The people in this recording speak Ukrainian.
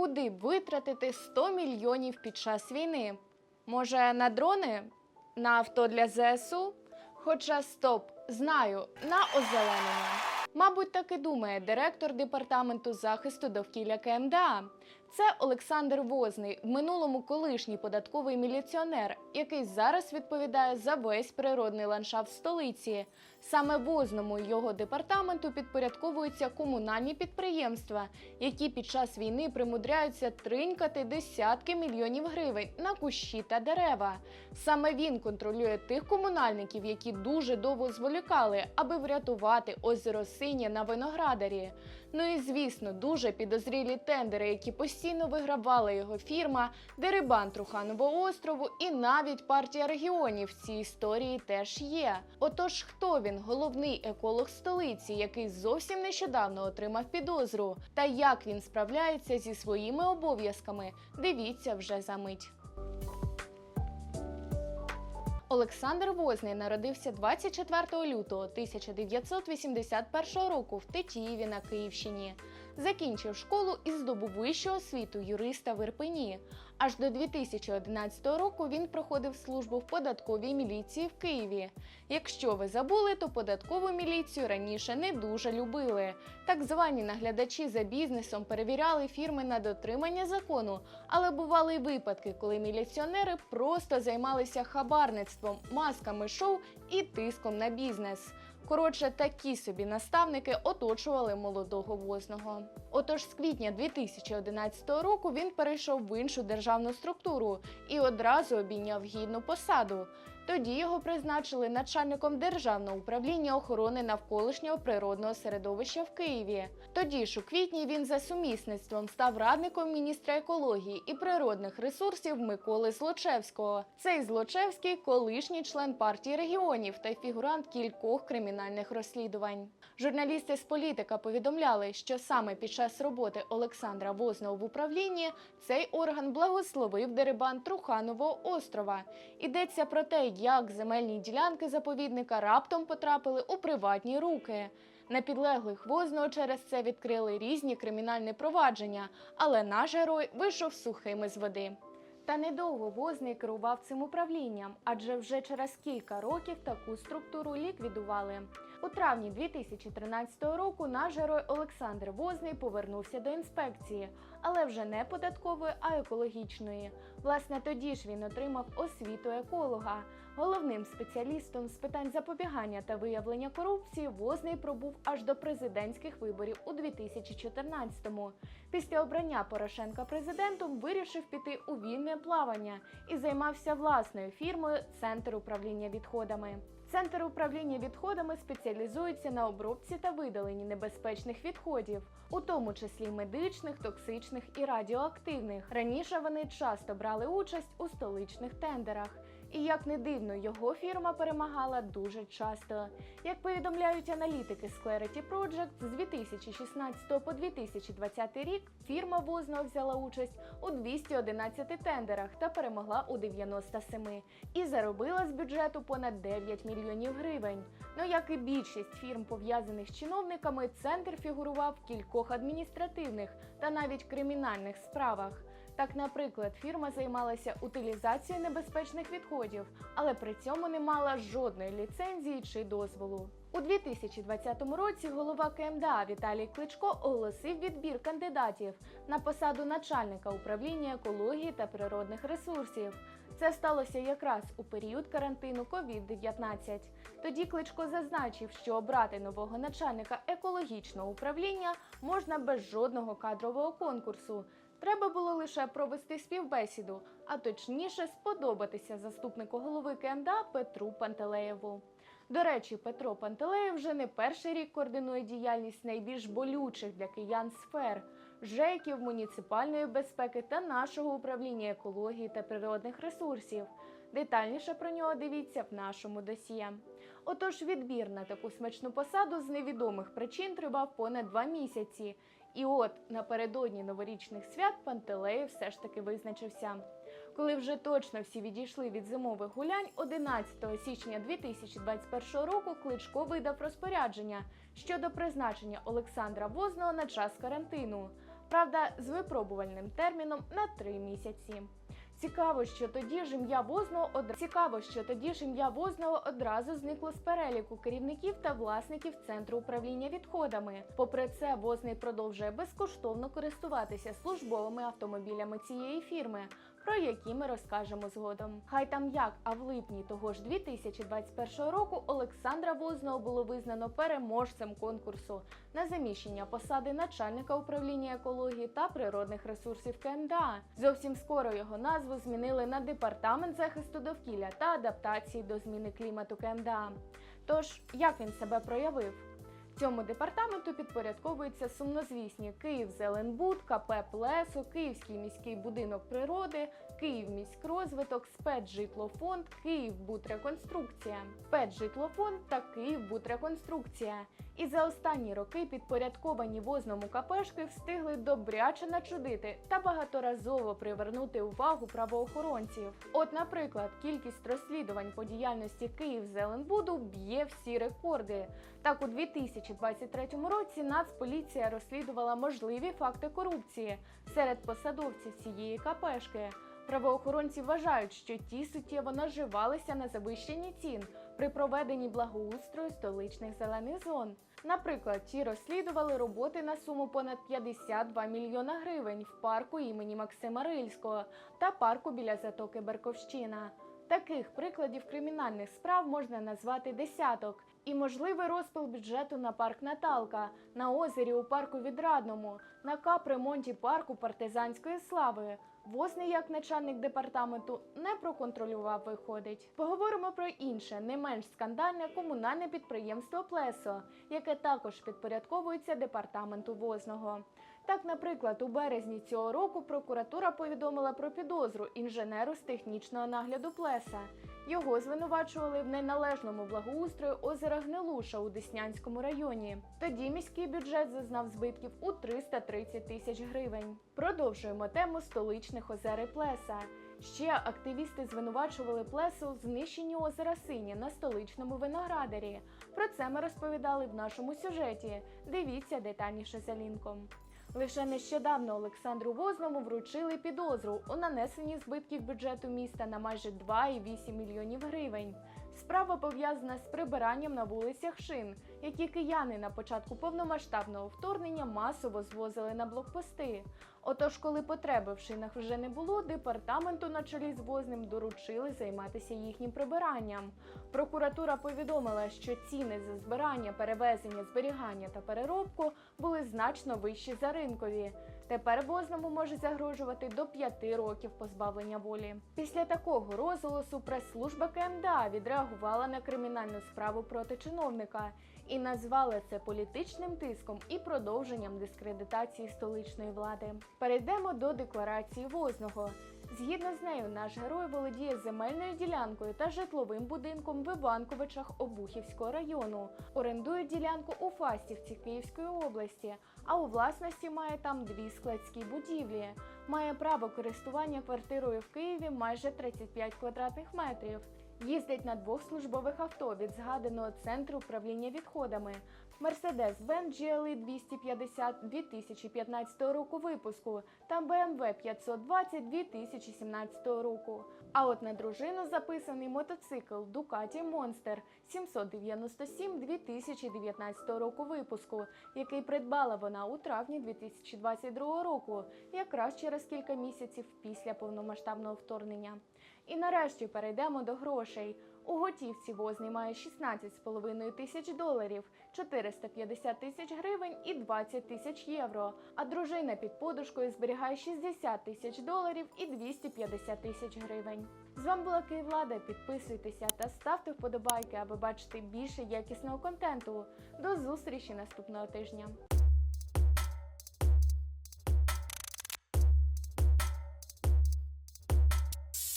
Куди витратити 100 мільйонів під час війни? Може, на дрони? На авто для ЗСУ? Хоча стоп, знаю, на озеленення. Мабуть, так і думає директор департаменту захисту довкілля КМДА. Це Олександр Возний, в минулому колишній податковий міліціонер, який зараз відповідає за весь природний ландшафт столиці. Саме возному і його департаменту підпорядковуються комунальні підприємства, які під час війни примудряються тринькати десятки мільйонів гривень на кущі та дерева. Саме він контролює тих комунальників, які дуже довго зволікали, аби врятувати озеро Синє на виноградарі. Ну і звісно, дуже підозрілі тендери, які постійно вигравала його фірма, Дерибан Труханового острову і навіть партія регіонів в цій історії теж є. Отож, хто він, головний еколог столиці, який зовсім нещодавно отримав підозру, та як він справляється зі своїми обов'язками, дивіться вже за мить. Олександр Возний народився 24 лютого 1981 року в Тетіїві на Київщині. Закінчив школу і здобув вищу освіту юриста в Ірпені. Аж до 2011 року він проходив службу в податковій міліції в Києві. Якщо ви забули, то податкову міліцію раніше не дуже любили. Так звані наглядачі за бізнесом перевіряли фірми на дотримання закону, але бували й випадки, коли міліціонери просто займалися хабарництвом, масками шоу і тиском на бізнес. Коротше, такі собі наставники оточували молодого возного. Отож, з квітня 2011 року він перейшов в іншу державну структуру і одразу обійняв гідну посаду. Тоді його призначили начальником державного управління охорони навколишнього природного середовища в Києві. Тоді ж у квітні він за сумісництвом став радником міністра екології і природних ресурсів Миколи Злочевського. Цей Злочевський колишній член партії регіонів та фігурант кількох кримінальних розслідувань. Журналісти з політика повідомляли, що саме під час роботи Олександра Возного в управлінні цей орган благословив дерибан Труханового острова. Йдеться про те, як земельні ділянки заповідника раптом потрапили у приватні руки. На підлеглих возного через це відкрили різні кримінальні провадження, але наш герой вийшов сухим із води. Та недовго Возний керував цим управлінням, адже вже через кілька років таку структуру ліквідували. У травні 2013 року наш герой Олександр Возний повернувся до інспекції, але вже не податкової, а екологічної. Власне, тоді ж він отримав освіту еколога. Головним спеціалістом з питань запобігання та виявлення корупції Возний пробув аж до президентських виборів у 2014-му. Після обрання Порошенка президентом вирішив піти у вільне плавання і займався власною фірмою Центр управління відходами. Центр управління відходами спеціалізується на обробці та видаленні небезпечних відходів, у тому числі медичних, токсичних і радіоактивних. Раніше вони часто брали участь у столичних тендерах. І як не дивно, його фірма перемагала дуже часто. Як повідомляють аналітики з Clarity Project, з 2016 по 2020 рік фірма Возного взяла участь у 211 тендерах та перемогла у 97 і заробила з бюджету понад 9 мільйонів гривень. Ну як і більшість фірм, пов'язаних з чиновниками, центр фігурував в кількох адміністративних та навіть кримінальних справах. Так, наприклад, фірма займалася утилізацією небезпечних відходів, але при цьому не мала жодної ліцензії чи дозволу. У 2020 році голова КМДА Віталій Кличко оголосив відбір кандидатів на посаду начальника управління екології та природних ресурсів. Це сталося якраз у період карантину COVID-19. Тоді Кличко зазначив, що обрати нового начальника екологічного управління можна без жодного кадрового конкурсу. Треба було лише провести співбесіду, а точніше сподобатися заступнику голови КМДА Петру Пантелеєву. До речі, Петро Пантелеєв вже не перший рік координує діяльність найбільш болючих для киян сфер ЖЕКів, муніципальної безпеки та нашого управління екології та природних ресурсів. Детальніше про нього дивіться в нашому досьє. Отож, відбір на таку смачну посаду з невідомих причин тривав понад два місяці. І от напередодні новорічних свят Пантелеєв все ж таки визначився. Коли вже точно всі відійшли від зимових гулянь, 11 січня 2021 року Кличко видав розпорядження щодо призначення Олександра Возного на час карантину. Правда, з випробувальним терміном на три місяці. Цікаво, що тоді ж ім'я Возного од... Цікаво, що тоді ж ім'я Возного одразу зникло з переліку керівників та власників центру управління відходами. Попри це, Возний продовжує безкоштовно користуватися службовими автомобілями цієї фірми, про які ми розкажемо згодом. Хай там як, а в липні того ж 2021 року Олександра Возного було визнано переможцем конкурсу на заміщення посади начальника управління екології та природних ресурсів КМДА. Зовсім скоро його назву змінили на департамент захисту довкілля та адаптації до зміни клімату КМДА. Тож, як він себе проявив? Цьому департаменту підпорядковуються сумнозвісні Київзеленбуд, КП Плесо, Київський міський будинок природи, Київміськрозвиток, Спецжитлофонд, Київбудреконструкція, Спецжитлофонд та Київбудреконструкція. І за останні роки підпорядковані возному КПшки встигли добряче начудити та багаторазово привернути увагу правоохоронців. От, наприклад, кількість розслідувань по діяльності Київзеленбуду б'є всі рекорди. Так, у 2023 році Нацполіція розслідувала можливі факти корупції серед посадовців цієї КПшки. Правоохоронці вважають, що ті суттєво наживалися на завищенні цін при проведенні благоустрою столичних зелених зон. Наприклад, ті розслідували роботи на суму понад 52 мільйона гривень в парку імені Максима Рильського та парку біля затоки Берковщина. Таких прикладів кримінальних справ можна назвати десяток. І можливий розпил бюджету на парк Наталка, на озері у парку Відрадному, на капремонті парку партизанської слави. Возний, як начальник департаменту, не проконтролював, виходить. Поговоримо про інше, не менш скандальне комунальне підприємство Плесо, яке також підпорядковується департаменту возного. Так, наприклад, у березні цього року прокуратура повідомила про підозру інженеру з технічного нагляду Плеса. Його звинувачували в неналежному благоустрою озера Гнилуша у Деснянському районі. Тоді міський бюджет зазнав збитків у 330 тисяч гривень. Продовжуємо тему столичних озер і Плеса. Ще активісти звинувачували плесу в знищенні озера Сині на столичному виноградарі. Про це ми розповідали в нашому сюжеті. Дивіться детальніше за лінком. Лише нещодавно Олександру Возному вручили підозру у нанесенні збитків бюджету міста на майже 2,8 мільйонів гривень. Справа пов'язана з прибиранням на вулицях шин, які кияни на початку повномасштабного вторгнення масово звозили на блокпости. Отож, коли потреби в шинах вже не було, департаменту на чолі з возним доручили займатися їхнім прибиранням. Прокуратура повідомила, що ціни за збирання, перевезення, зберігання та переробку були значно вищі за ринкові. Тепер возному може загрожувати до 5 років позбавлення волі. Після такого розголосу прес-служба КМДА відреагувала на кримінальну справу проти чиновника і назвала це політичним тиском і продовженням дискредитації столичної влади. Перейдемо до декларації возного. Згідно з нею, наш герой володіє земельною ділянкою та житловим будинком в Іванковичах Обухівського району. Орендує ділянку у Фастівці Київської області, а у власності має там дві складські будівлі. Має право користування квартирою в Києві майже 35 квадратних метрів. Їздить на двох службових авто від згаданого центру управління відходами Mercedes-Benz GLE 250 2015 року випуску та BMW 520 2017 року. А от на дружину записаний мотоцикл Ducati Monster 797 2019 року випуску, який придбала вона у травні 2022 року, якраз через кілька місяців після повномасштабного вторгнення. І нарешті перейдемо до грошей. У готівці возний має 16,5 тисяч доларів, 450 тисяч гривень і 20 тисяч євро. А дружина під подушкою зберігає 60 тисяч доларів і 250 тисяч гривень. З вами була Київлада. Підписуйтеся та ставте вподобайки, аби бачити більше якісного контенту. До зустрічі наступного тижня.